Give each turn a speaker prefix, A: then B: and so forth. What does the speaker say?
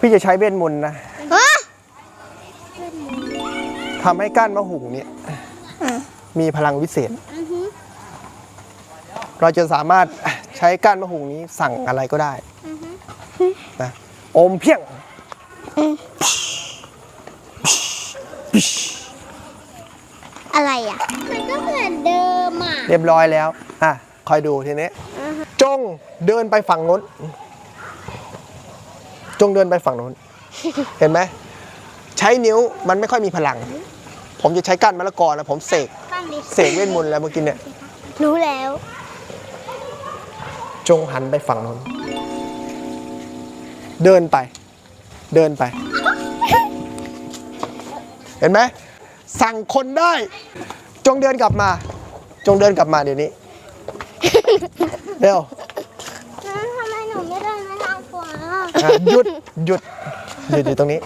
A: พี่จะใช้เวทมนต์นะ
B: ฮะ
A: ทำให้ก้านมะหุงเนี่ยมีพลังวิเศษ
B: อือฮึ
A: เราจะสามารถใช้ก้านมะหุงนี้สั่งอะไรก็ได้นะอมเพียง
B: อะไรอะ มันก็เหมือนเดิมอะ
A: เรียบร้อยแล้ว อะ คอยดูทีนี้ จงเดินไปฝั่งโน้น จงเดินไปฝั่งโน้น เห็นไหมใช้นิ้วมันไม่ค่อยมีพลัง ผมจะใช้ก้านมะละกอนะผมเสก
B: ตั้งดิ
A: เสกเวทมนต์แล้วเมื่อกี้เนี่ย
B: รู้แล้ว
A: จงหันไปฝั่งโน้น เดินไป เดินไป เห็นไหมสั่งคนได้ จงเดินกลับมา จงเดินกลับมาเดี๋ยวนี้ เร็ว
B: ทำไมหนูไม่เดินมาทางขวา
A: อะ หยุดหยุดหยุดอยู่ตรงนี้